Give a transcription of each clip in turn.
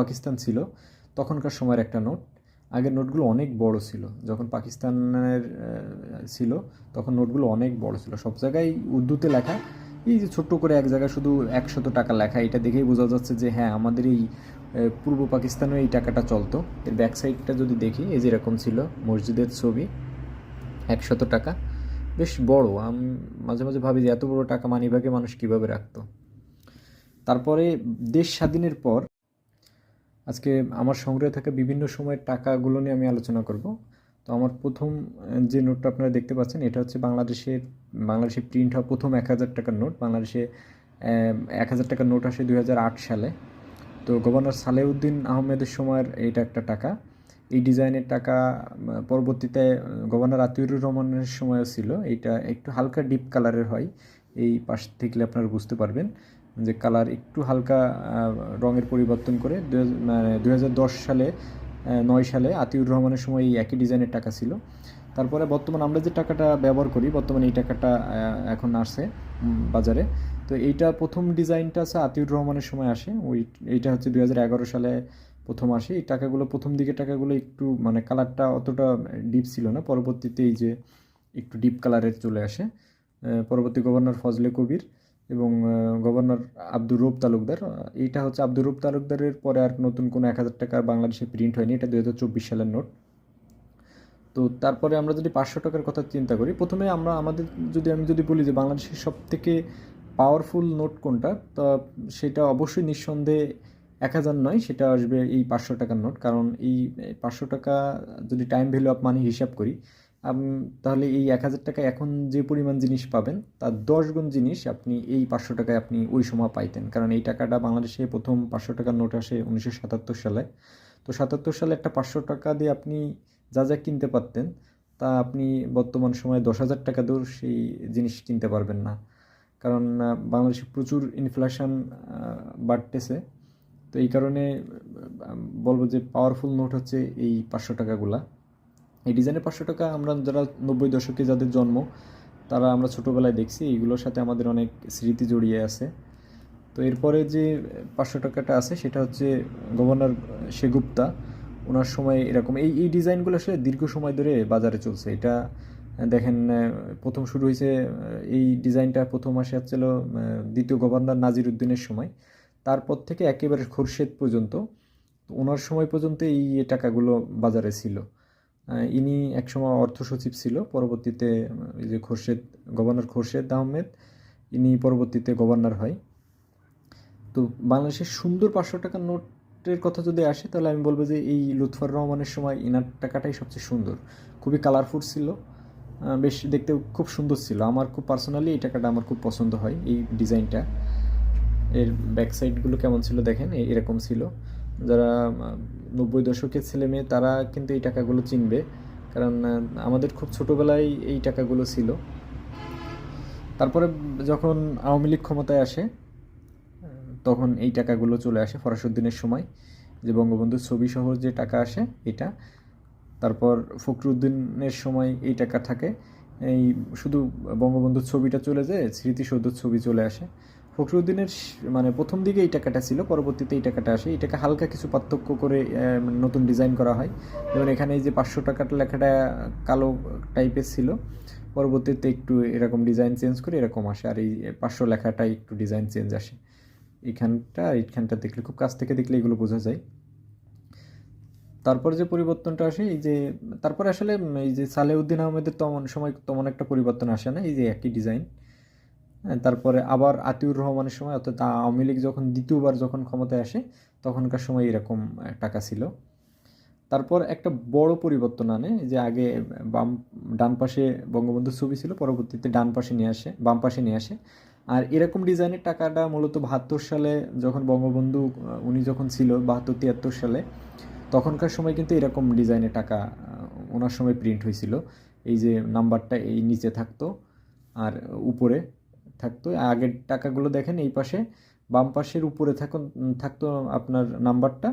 পাকিস্তান ছিল, তখনকার সময়ের একটা নোট। আগের নোটগুলো অনেক বড় ছিল। যখন পাকিস্তানের ছিল, তখন নোটগুলো অনেক বড় ছিল। সব জায়গায় উর্দুতে লেখা। এই যে ছোট্ট করে এক জায়গায় শুধু একশত টাকা লেখা, এটা দেখেই বোঝা যাচ্ছে যে হ্যাঁ আমাদের এই পূর্ব পাকিস্তানেও এই টাকাটা চলতো। এর ব্যাক সাইডটা যদি দেখি, এই যে এরকম ছিল মসজিদের ছবি, একশত টাকা। বেশ বড়। আমি, মাঝে মাঝে ভাবি যে এত বড় টাকা মানিব্যাগে মানুষ কীভাবে রাখতো? তারপরে দেশ স্বাধীনের পর আজকে আমার সংগ্রহে থাকা বিভিন্ন সময়ের টাকাগুলো নিয়ে আমি আলোচনা করব। তো আমার প্রথম যে নোটটা আপনারা দেখতে পাচ্ছেন, এটা হচ্ছে বাংলাদেশের, বাংলাদেশে প্রিন্ট হওয়া প্রথম এক হাজার টাকার নোট। বাংলাদেশে এক হাজার টাকার নোট আসে দু হাজার আট সালে। তো গভর্নর সালেউদ্দিন আহমেদের সময়ের এটা একটা টাকা। এই ডিজাইনের টাকা পরবর্তীতে গভর্নর আতিউর রহমানের সময়ও ছিল। এটা একটু হালকা ডিপ কালারের হয়। এই পাশ থেকে আপনারা বুঝতে পারবেন। যে কালার একটু হালকা রঙের পরিবর্তন করে দুই হাজার দশ সালে নয় সালে আতিউর রহমানের সময় এই একই ডিজাইনের টাকা ছিল। তারপরে বর্তমান আমরা যে টাকাটা ব্যবহার করি বর্তমানে এই টাকাটা এখন উম, বাজারে। তো এইটা প্রথম ডিজাইনটা আছে আতিউর রহমানের সময় আসে। ওই এইটা হচ্ছে দু হাজার এগারো সালে প্রথম আসে। এই টাকাগুলো প্রথম দিকে টাকাগুলো একটু মানে কালারটা অতটা ডিপ ছিল না। পরবর্তীতে এই যে একটু ডিপ কালারের চলে আসে পরবর্তী গভর্নর ফজলে কবির। এবং গভর্নর আব্দুর রূপ তালুকদার এইটা হচ্ছে আব্দুর রূপ তালুকদারের পরে আর নতুন কোনো এক হাজার টাকা বাংলাদেশে প্রিন্ট হয়নি, এটা দু হাজার চব্বিশ সালের নোট তো তারপরে আমরা যদি পাঁচশো টাকার কথা চিন্তা করি, প্রথমে আমরা আমাদের যদি, আমি যদি বলি যে বাংলাদেশের সব থেকে পাওয়ারফুল নোট কোনটা, তা সেটা অবশ্যই নিঃসন্দেহে এক হাজার নয়, সেটা আসবে এই পাঁচশো টাকার নোট কারণ এই পাঁচশো টাকা যদি টাইম ভ্যালু অফ মানি হিসাব করি তাহলে এই এক হাজার টাকায় এখন যে পরিমাণ জিনিস পাবেন, তার দশ গুণ জিনিস আপনি এই পাঁচশো টাকায় আপনি ওই সময় পাইতেন। কারণ এই টাকাটা বাংলাদেশে প্রথম পাঁচশো টাকার নোট আসে উনিশশো সাতাত্তর সালে। তো সাতাত্তর সালে একটা পাঁচশো টাকা দিয়ে আপনি যা যা কিনতে পারতেন, তা আপনি বর্তমান সময়ে দশ হাজার টাকা দূর সেই জিনিস কিনতে পারবেন না। কারণ বাংলাদেশে প্রচুর ইনফ্লেশন বাড়তেছে। তো এই কারণে বলব যে পাওয়ারফুল নোট হচ্ছে এই পাঁচশো টাকাগুলা। এই ডিজাইনের পাঁচশো টাকা আমরা যারা নব্বই দশকে যাদের জন্ম, তারা আমরা ছোটোবেলায় দেখছি। এইগুলোর সাথে আমাদের অনেক স্মৃতি জড়িয়ে আছে। তো এরপরে যে পাঁচশো টাকাটা আছে, সেটা হচ্ছে গভর্নর সেগুপ্তা ওনার সময় এরকম এই এই ডিজাইনগুলো আসলে দীর্ঘ সময় ধরে বাজারে চলছে। এটা, দেখেন, প্রথম শুরু হয়েছে, এই ডিজাইনটা প্রথম আসে হচ্ছিল দ্বিতীয় গভর্নর নাজির উদ্দিনের সময়। তারপর থেকে একেবারে খোরশেদ পর্যন্ত। ওনার সময় পর্যন্ত এই টাকাগুলো বাজারে ছিল। ইনি একসময় অর্থ সচিব ছিল, পরবর্তীতে যে খোরশেদ, গভর্নর খোরশেদ আহমেদ, ইনি পরবর্তীতে গভর্নর হয়। তো বাংলাদেশের সুন্দর পাঁচশো টাকার নোটের কথা যদি আসে, তাহলে আমি বলব যে এই লুৎফর রহমানের সময় ইনার টাকাটাই সবচেয়ে সুন্দর। খুবই কালারফুল ছিল বেশ দেখতে খুব সুন্দর ছিল। আমার খুব পার্সোনালি এই টাকাটা আমার খুব পছন্দ হয়, এই ডিজাইনটা। এর ব্যাক সাইডগুলো কেমন ছিল দেখেন এরকম ছিল। যারা নব্বই দশকের ছেলে মেয়ে, তারা কিন্তু এই টাকাগুলো চিনবে। কারণ আমাদের খুব ছোটোবেলায় এই টাকাগুলো ছিল। তারপরে যখন আওয়ামী লীগ ক্ষমতায় আসে তখন এই টাকাগুলো চলে আসে ফরাসুদ্দিনের সময়। যে বঙ্গবন্ধুর ছবি সহ যে টাকা আসে, এটা। তারপর ফখরুদ্দিনের সময় এই টাকা থাকে। এই শুধু বঙ্গবন্ধুর ছবিটা চলে যায়, স্মৃতিসৌধর ছবি চলে আসে। ফখরুদ্দিনের মানে প্রথম দিকে এই টাকাটা ছিল, পরবর্তীতে এই টাকাটা আসে। এই টাকা হালকা কিছু পার্থক্য করে নতুন ডিজাইন করা হয়। যেমন এখানে এই যে পাঁচশো টাকার লেখাটা কালো টাইপের ছিল, পরবর্তীতে একটু এরকম ডিজাইন চেঞ্জ করে এরকম আসে। আর এই পাঁচশো লেখাটাই একটু ডিজাইন চেঞ্জ আসে। এইখানটা আর এইখানটা দেখলে, খুব কাছ থেকে দেখলে এগুলো বোঝা যায়। তারপর যে পরিবর্তনটা আসে, এই যে, তারপর আসলে এই যে সালেউদ্দিন আহমেদের তেমন সময় তেমন একটা পরিবর্তন আসে না, এই যে একই ডিজাইন। তারপরে আবার আতিউর রহমানের সময়, অর্থাৎ আওয়ামী লীগ যখন দ্বিতীয়বার যখন ক্ষমতায় আসে, তখনকার সময় এরকম টাকা ছিল। তারপর একটা বড় পরিবর্তন আনে, যে আগে বাম, ডান পাশে বঙ্গবন্ধুর ছবি ছিল, পরবর্তীতে ডান পাশে নিয়ে আসে, বাম পাশে নিয়ে আসে। আর এরকম ডিজাইনের টাকাটা মূলত বাহাত্তর সালে যখন বঙ্গবন্ধু উনি যখন ছিল, বাহাত্তর, তিয়াত্তর সালে, তখনকার সময় কিন্তু এরকম ডিজাইনের টাকা ওনার সময় প্রিন্ট হয়েছিল। এই যে নাম্বারটা এই নিচে থাকতো, আর উপরে থাকতো। আগের টাকাগুলো দেখেন এই পাশে, বাম পাশের উপরে থাকুন থাকতো আপনার নাম্বারটা,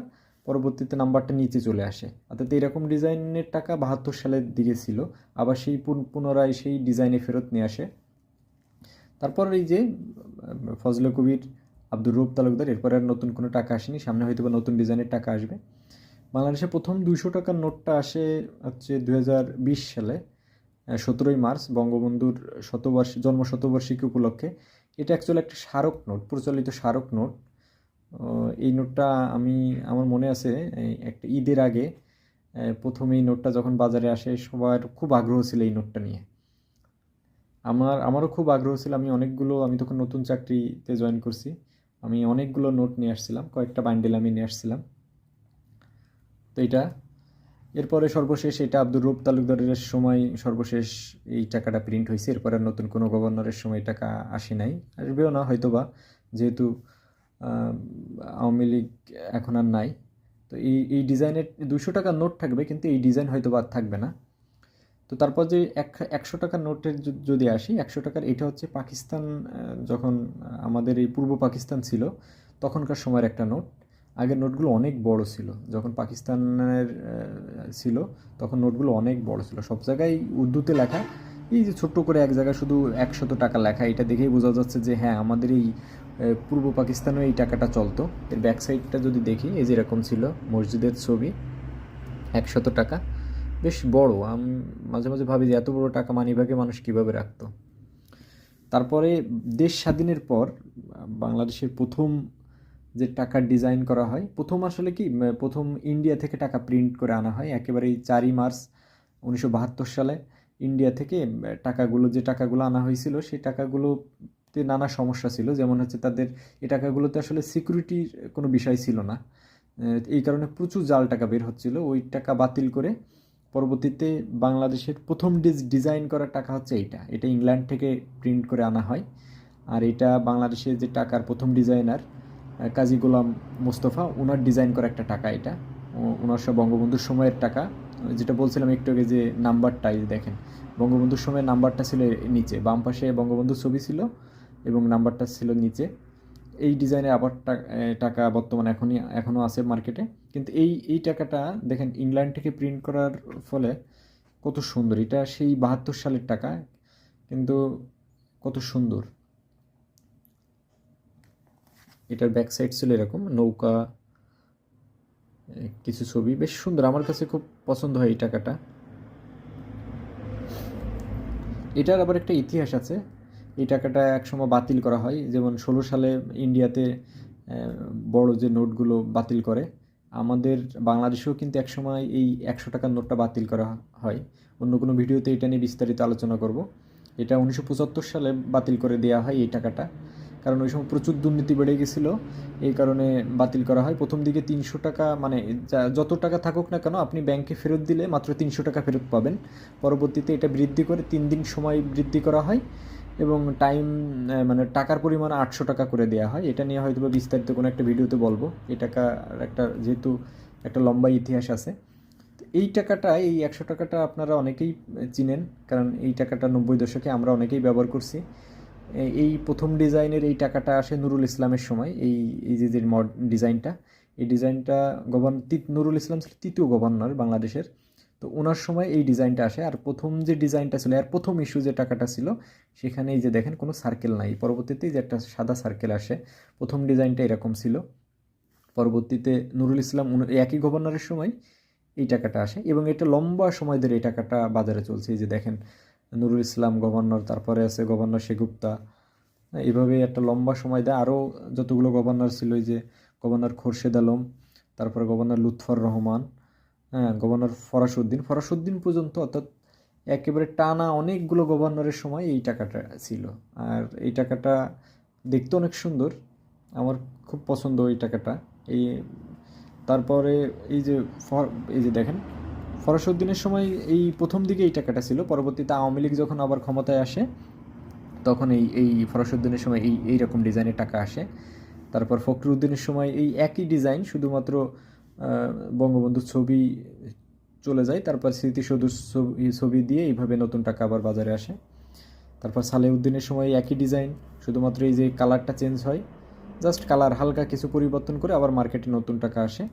পরবর্তীতে নাম্বারটা নিচে চলে আসে। অর্থাৎ এরকম ডিজাইনের টাকা বাহাত্তর সালের দিকে ছিল, আবার সেই পুনরায় সেই ডিজাইনে ফেরত নিয়ে আসে। তারপর এই যে ফজলে কবির, আব্দুর রূপ তালুকদার, এরপরে আর নতুন কোনো টাকা আসেনি, সামনে হয়তো বা নতুন ডিজাইনের টাকা আসবে। বাংলাদেশে প্রথম দুইশো টাকার নোটটা আসে হচ্ছে দু হাজার বিশ সালে। সতেরোই মার্চ বঙ্গবন্ধুর শতবর্ষ জন্ম শতবার্ষিকী উপলক্ষে। এটা অ্যাকচুয়ালি একটা স্মারক নোট, প্রচলিত স্মারক নোট। এই নোটটা আমি, আমার মনে আছে একটা ঈদের আগে প্রথম এই নোটটা যখন বাজারে আসে, সবার খুব আগ্রহ ছিল এই নোটটা নিয়ে। আমার, আমারও খুব আগ্রহ ছিল, আমি অনেকগুলো, আমি তখন নতুন চাকরিতে জয়েন করছি। আমি অনেকগুলো নোট নিয়ে আসছিলাম, কয়েকটা বান্ডেল আমি নিয়ে আসছিলাম। তো এটা এরপরে সর্বশেষ এটা আব্দুর রূপ তালুকদারের সময় সর্বশেষ এই টাকাটা প্রিন্ট হয়েছে। এরপরে নতুন কোনো গভর্নরের সময় টাকা আসে নাই। আসবেও না হয়তো বা যেহেতু আওয়ামী লীগ এখন আর নাই। তো এই এই ডিজাইনের দুশো টাকার নোট থাকবে, কিন্তু এই ডিজাইন হয়তো বা থাকবে না। তো তারপর যে এক, একশো টাকার নোটের যদি আসি, একশো টাকার এটা হচ্ছে পাকিস্তান যখন আমাদের এই পূর্ব পাকিস্তান ছিল, তখনকার সময়ের একটা নোট আগের নোটগুলো অনেক বড় ছিল। যখন পাকিস্তানের ছিল, তখন নোটগুলো অনেক বড় ছিল। সব জায়গায় উর্দুতে লেখা, এই যে ছোট্ট করে এক জায়গায় শুধু একশত টাকা লেখা, এটা দেখেই বোঝা যাচ্ছে যে হ্যাঁ আমাদের এই পূর্ব পাকিস্তানেও এই টাকাটা চলতো। এর ব্যাক সাইডটা যদি দেখি, এই যে এরকম ছিল মসজিদের ছবি, একশত টাকা। বেশ বড়, আমি, মাঝে মাঝে ভাবি যে এত বড় টাকা মানিব্যাগে মানুষ কীভাবে রাখতো? তারপরে দেশ স্বাধীনের পর, বাংলাদেশের প্রথম যে টাকার ডিজাইন করা হয়, প্রথম আসলে কি প্রথম ইন্ডিয়া থেকে টাকা প্রিন্ট করে আনা হয়। একেবারে এই চারই মার্চ উনিশশো বাহাত্তর সালে ইন্ডিয়া থেকে টাকাগুলো, যে টাকাগুলো আনা হয়েছিল, সেই টাকাগুলোতে নানা সমস্যা ছিল। যেমন হচ্ছে তাদের, এই টাকাগুলোতে আসলে সিকিউরিটির কোনো বিষয় ছিল না। এই কারণে প্রচুর জাল টাকা বের হচ্ছিল। ওই টাকা বাতিল করে পরবর্তীতে বাংলাদেশের প্রথম ডিজ ডিজাইন করা টাকা হচ্ছে এইটা। এটা ইংল্যান্ড থেকে প্রিন্ট করে আনা হয়। আর এটা বাংলাদেশের যে টাকার প্রথম ডিজাইনার কাজী গোলাম মোস্তফা ওনার ডিজাইন করা একটা টাকা এটা। ওনার সব বঙ্গবন্ধুর সময়ের টাকা। যেটা বলছিলাম একটু আগে যে নাম্বারটা দেখেন, বঙ্গবন্ধুর সময়ের নাম্বারটা ছিল নিচে। বাম পাশে বঙ্গবন্ধুর ছবি ছিল এবং নাম্বারটা ছিল নিচে। এই ডিজাইনের আবার টাকা বর্তমানে এখনই, এখনও আছে মার্কেটে কিন্তু এই এই টাকাটা, দেখেন, ইংল্যান্ড থেকে প্রিন্ট করার ফলে কত সুন্দর। এটা সেই বাহাত্তর সালের টাকা, কিন্তু কত সুন্দর। এটার ব্যাক সাইড ছিল এরকম, নৌকা, কিছু ছবি, বেশ সুন্দর। আমার কাছে খুব পছন্দ হয় এই টাকাটা। এটার আবার একটা ইতিহাস আছে। এই টাকাটা একসময় বাতিল করা হয়। যেমন ষোলো সালে ইন্ডিয়াতে বড় যে নোটগুলো বাতিল করে, আমাদের বাংলাদেশেও কিন্তু একসময় এই একশো টাকার নোটটা বাতিল করা হয়। অন্য কোনো ভিডিওতে এটা নিয়ে বিস্তারিত আলোচনা করব। এটা উনিশশো পঁচাত্তর সালে বাতিল করে দেওয়া হয় এই টাকাটা। কারণ ওই সময় প্রচুর দুর্নীতি বেড়ে গেছিল। এই কারণে বাতিল করা হয়। প্রথম দিকে তিনশো টাকা মানে যত টাকা থাকুক না কেন, আপনি ব্যাংকে ফেরত দিলে মাত্র তিনশো টাকা ফেরত পাবেন। পরবর্তীতে এটা বৃদ্ধি করে তিন দিন সময় বৃদ্ধি করা হয় এবং টাইম মানে টাকার পরিমাণ আটশো টাকা করে দেওয়া হয়। এটা নিয়ে হয়তো বিস্তারিত কোনো একটা ভিডিওতে বলব। এই টাকার একটা, যেহেতু একটা লম্বা ইতিহাস আছে। এই টাকাটা, এই একশো টাকাটা আপনারা অনেকেই চিনেন। কারণ এই টাকাটা নব্বই দশকে আমরা অনেকেই ব্যবহার করছি। এই- প্রথম ডিজাইনের এই টাকাটা আসে নুরুল ইসলামের সময়, এই এই যে যে মড, ডিজাইনটা, এই ডিজাইনটা গভর্ন নুরুল ইসলাম ছিল তৃতীয় গভর্নর বাংলাদেশের, তো ওনার সময় এই ডিজাইনটা আসে, আর প্রথম যে ডিজাইনটা ছিল আর প্রথম ইস্যু যে টাকাটা ছিল, সেখানে এই যে দেখেন কোনো সার্কেল নাই, পরবর্তীতে যে একটা সাদা সার্কেল আসে, প্রথম ডিজাইনটা এরকম ছিল, পরবর্তীতে নুরুল ইসলাম একই গভর্নরের সময় এই টাকাটা আসে, এবং এটা লম্বা সময় ধরে এই টাকাটা বাজারে চলছে, এই যে দেখেন নুরুল ইসলাম গভর্নর, তারপরে আছে গভর্নর শেগুপ্তা এইভাবে একটা লম্বা সময় দেয়। আরও যতগুলো গভর্নর ছিল যে গভর্নর খোরশেদ আলম, তারপরে গভর্নর লুৎফর রহমান হ্যাঁ গভর্নর ফরাসুদ্দিন। ফরাসুদ্দিন পর্যন্ত অর্থাৎ একেবারে টানা অনেকগুলো গভর্নরের সময় এই টাকাটা ছিল। আর এই টাকাটা দেখতে অনেক সুন্দর। আমার খুব পছন্দ এই টাকাটা। এই, তারপরে এই যে এই যে দেখেন ফরাসউদ্দিনের সময় এই প্রথম দিকে এই টাকাটা ছিল পরবর্তীতে আওয়ামী লীগ যখন আবার ক্ষমতায় আসে তখন এই এই ফরাসউদ্দিনের সময় এই এই রকম ডিজাইনের টাকা আসে। তারপর ফখরুদ্দিনের সময় এই একই ডিজাইন শুধুমাত্র আহ, বঙ্গবন্ধুর ছবি চলে যায় তারপর স্মৃতিসৌধ ছবি ছবি দিয়ে এইভাবে নতুন টাকা আবার বাজারে আসে। তারপর সালেউদ্দিনের সময় একই ডিজাইন শুধুমাত্র এই যে কালারটা চেঞ্জ হয় জাস্ট কালার হালকা কিছু পরিবর্তন করে আবার মার্কেটে নতুন টাকা আসে।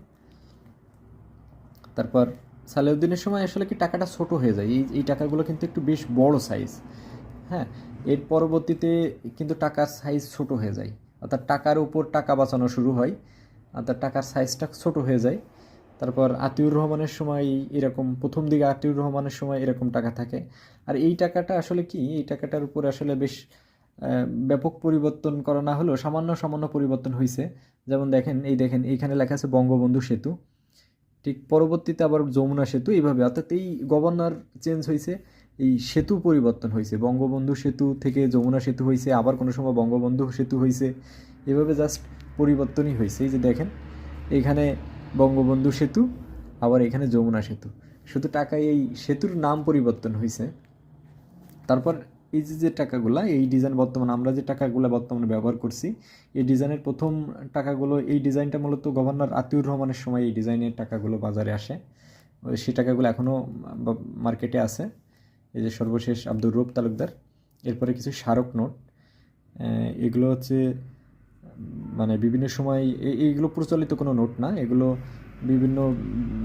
তারপর সালেউদ্দিনের সময় আসলে কি টাকাটা ছোট হয়ে যায়? এই এই টাকাগুলো কিন্তু একটু বেশ বড় সাইজ হ্যাঁ এর পরবর্তীতে কিন্তু টাকার সাইজ ছোট হয়ে যায়। অর্থাৎ টাকার উপর টাকা বাঁচানো শুরু হয়, অর্থাৎ টাকার সাইজটা ছোট হয়ে যায়। তারপর আতিউর রহমানের সময় এরকম, প্রথম দিকে আতিউর রহমানের সময় এরকম টাকা থাকে। আর এই টাকাটা আসলে কি? এই টাকাটার উপর আসলে বেশ ব্যাপক পরিবর্তন করা না হলেও সামান্য সামান্য পরিবর্তন হয়েছে যেমন দেখেন, এই দেখেন এইখানে লেখা আছে বঙ্গবন্ধু সেতু। ঠিক পরবর্তীতে আবার যমুনা সেতু এইভাবে, অর্থাৎ এই গভর্নর চেঞ্জ হয়েছে এই সেতু পরিবর্তন হয়েছে বঙ্গবন্ধু সেতু থেকে যমুনা সেতু হয়েছে আবার কোনো সময় বঙ্গবন্ধু সেতু হয়েছে এভাবে জাস্ট পরিবর্তনই হয়েছে এই যে দেখেন, এখানে বঙ্গবন্ধু সেতু, আবার এখানে যমুনা সেতু। শুধু টাকায় এই সেতুর নাম পরিবর্তন হয়েছে তারপর এই যে যে টাকাগুলা, এই ডিজাইন বর্তমানে, আমরা যে টাকাগুলো বর্তমানে ব্যবহার করছি, এই ডিজাইনের প্রথম টাকাগুলো, এই ডিজাইনটা মূলত গভর্নর আতিউর রহমানের সময় এই ডিজাইনের টাকাগুলো বাজারে আসে। সেই টাকাগুলো এখনও মার্কেটে আছে। এই যে সর্বশেষ আব্দুর রূপ তালুকদার, এরপরে কিছু স্মারক নোট এগুলো হচ্ছে মানে বিভিন্ন সময় এইগুলো প্রচলিত কোনো নোট না, এগুলো বিভিন্ন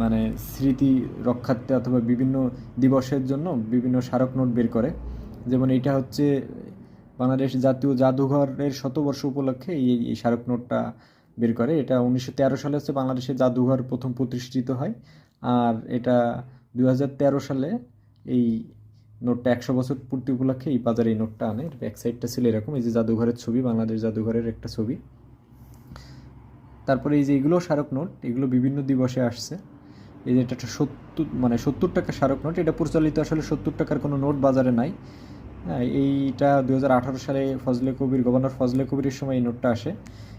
মানে স্মৃতি রক্ষার্থে অথবা বিভিন্ন দিবসের জন্য বিভিন্ন স্মারক নোট বের করে। যেমন এটা হচ্ছে বাংলাদেশ জাতীয় জাদুঘরের শতবর্ষ উপলক্ষে এই এই স্মারক নোটটা বের করে। এটা উনিশশো তেরো সালে হচ্ছে বাংলাদেশের জাদুঘর প্রথম প্রতিষ্ঠিত হয়। আর এটা দু হাজার তেরো সালে এই নোটটা একশো বছর পূর্তি উপলক্ষে এই বাজারে এই নোটটা আনে। ব্যাক সাইডটা ছিল এরকম, এই যে জাদুঘরের ছবি, বাংলাদেশ জাদুঘরের একটা ছবি। তারপরে এই যে এগুলো স্মারক নোট, এগুলো বিভিন্ন দিবসে আসছে। এই যে এটা একটা সত্তর মানে সত্তর টাকা স্মারক নোট, এটা প্রচলিত আসলে সত্তর টাকার কোনো নোট বাজারে নাই। হ্যাঁ এইটা দু হাজার আঠারো সালে ফজলে কবির, গভর্নর ফজলে কবিরের সময় এই নোটটা আসে।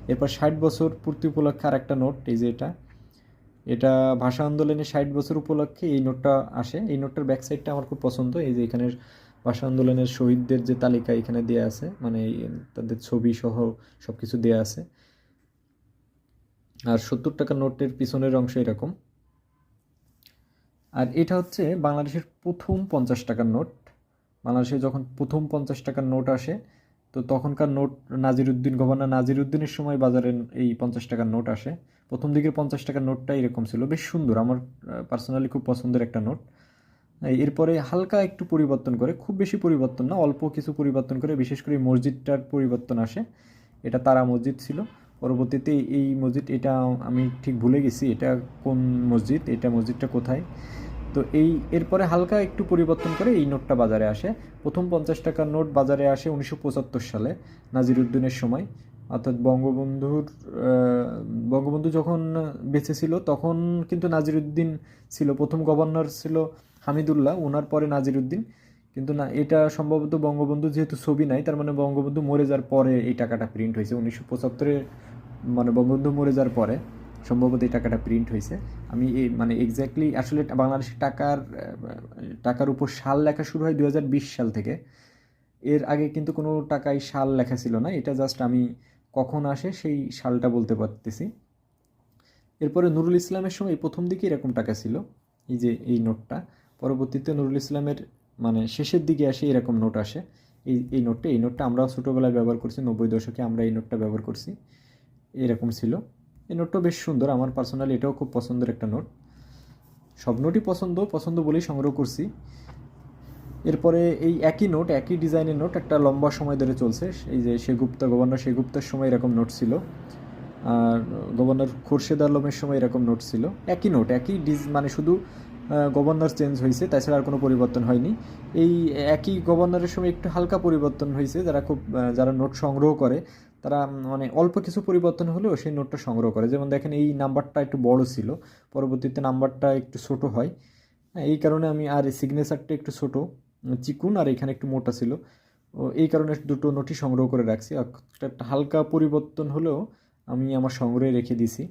এরপর ষাট বছর পূর্তি উপলক্ষে আর একটা নোট, এই যে এটা। এটা ভাষা আন্দোলনে ষাট বছর উপলক্ষে এই নোটটা আসে। এই নোটটার ব্যাক সাইডটা আমার খুব পছন্দ। এই যে এখানের ভাষা আন্দোলনের শহীদদের যে তালিকা এখানে দেয়া আছে মানে তাদের ছবি সহ সব কিছু দেয়া আছে। আর সত্তর টাকা নোটের পিছনের অংশ এরকম। আর এটা হচ্ছে বাংলাদেশের প্রথম পঞ্চাশ টাকার নোট। বাংলাদেশে যখন প্রথম পঞ্চাশ টাকার নোট আসে, তো তখনকার নোট নাজিরুদ্দিন, গভর্নর নাজিরুদ্দিনের সময় বাজারে এই পঞ্চাশ টাকার নোট আসে। প্রথম দিকের পঞ্চাশ টাকার নোটটা এরকম ছিল, বেশ সুন্দর, আমার পার্সোনালি খুব পছন্দের একটা নোট। এরপরে হালকা একটু পরিবর্তন করে, খুব বেশি পরিবর্তন না, অল্প কিছু পরিবর্তন করে, বিশেষ করে মসজিদটার পরিবর্তন আসে। এটা তারা মসজিদ ছিল। পরবর্তীতে এই মসজিদ, এটা আমি ঠিক ভুলে গেছি, এটা কোন মসজিদ, এটা মসজিদটা কোথায়? তো এই এরপরে হালকা একটু পরিবর্তন করে এই নোটটা বাজারে আসে। প্রথম পঞ্চাশ টাকার নোট বাজারে আসে উনিশশো পঁচাত্তর সালে, নাজিরুদ্দিনের সময়। অর্থাৎ বঙ্গবন্ধুর বঙ্গবন্ধু যখন বেঁচে ছিল, তখন কিন্তু নাজিরুদ্দিন ছিল, প্রথম গভর্নর ছিল হামিদুল্লাহ ওনার পরে নাজিরুদ্দিন। কিন্তু না, এটা সম্ভবত বঙ্গবন্ধু যেহেতু ছবি নাই, তার মানে বঙ্গবন্ধু মরে যাওয়ার পরে এই টাকাটা প্রিন্ট হয়েছে উনিশশো পঁচাত্তরে মানে বঙ্গবন্ধু মরে যাওয়ার পরে। সম্ভবত এই টাকাটা প্রিন্ট হয়েছে। আমি এই মানে এক্স্যাক্টলি আসলে বাংলাদেশের টাকার টাকার উপর সাল লেখা শুরু হয় দু হাজার বিশ সাল থেকে। এর আগে কিন্তু কোনো টাকায় সাল লেখা ছিল না। এটা জাস্ট আমি কখন আসে সেই সালটা বলতে পারতেছি। এরপরে নুরুল ইসলামের সময় প্রথম দিকে এরকম টাকা ছিল। এই যে এই নোটটা, পরবর্তীতে নুরুল ইসলামের মানে শেষের দিকে আসে এরকম নোট আসে। এই এই নোটটা এই নোটটা আমরাও ছোটোবেলায় ব্যবহার করছি, নব্বই দশকে আমরা এই নোটটা ব্যবহার করছি। এরকম ছিল। এই নোটটা বেশ সুন্দর। আমার পার্সোনালি এটাও খুব পছন্দের একটা নোট সব নোটই পছন্দ পছন্দ বলেই সংগ্রহ করছি। এরপরে এই একই নোট একই ডিজাইনের নোট একটা লম্বা সময় ধরে চলছে। এই যে সেগুপ্তা, গভর্নর সে গুপ্তার সময় এরকম নোট ছিল। আর গভর্নর খুরশেদ আলমের সময় এরকম নোট ছিল। একই নোট একই ডিজ মানে শুধু গভর্নর চেঞ্জ হয়েছে, তাছাড়া আর কোনো পরিবর্তন হয়নি। এই একই গভর্নরের সময় একটু হালকা পরিবর্তন হয়েছে। যারা খুব যারা নোট সংগ্রহ করে তারা মানে অল্প কিছু পরিবর্তন হলেও সেই নোটটা সংগ্রহ করে। যেমন দেখেন এই নাম্বারটা একটু বড় ছিল পরবর্তীতে নাম্বারটা একটু ছোট হয়। হ্যাঁ, এই কারণে আমি আর সিগনেচারটা একটু ছোট চিকুন আর এখানে একটু মোটা ছিল। ও এই কারণে দুটো নোটই সংগ্রহ করে রাখছি। একটা হালকা পরিবর্তন হলেও আমি আমার সংগ্রহে রেখে দিছি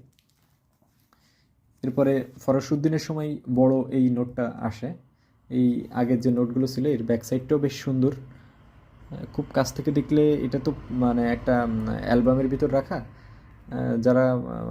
এরপরে ফরাসুদ্দিনের সময় বড় এই নোটটা আসে। এই আগের যে নোটগুলো ছিল এর ব্যাক সাইডটাও বেশ সুন্দর। খুব কাছ থেকে দেখলে এটা তো মানে একটা অ্যালবামের ভিতর রাখা। যারা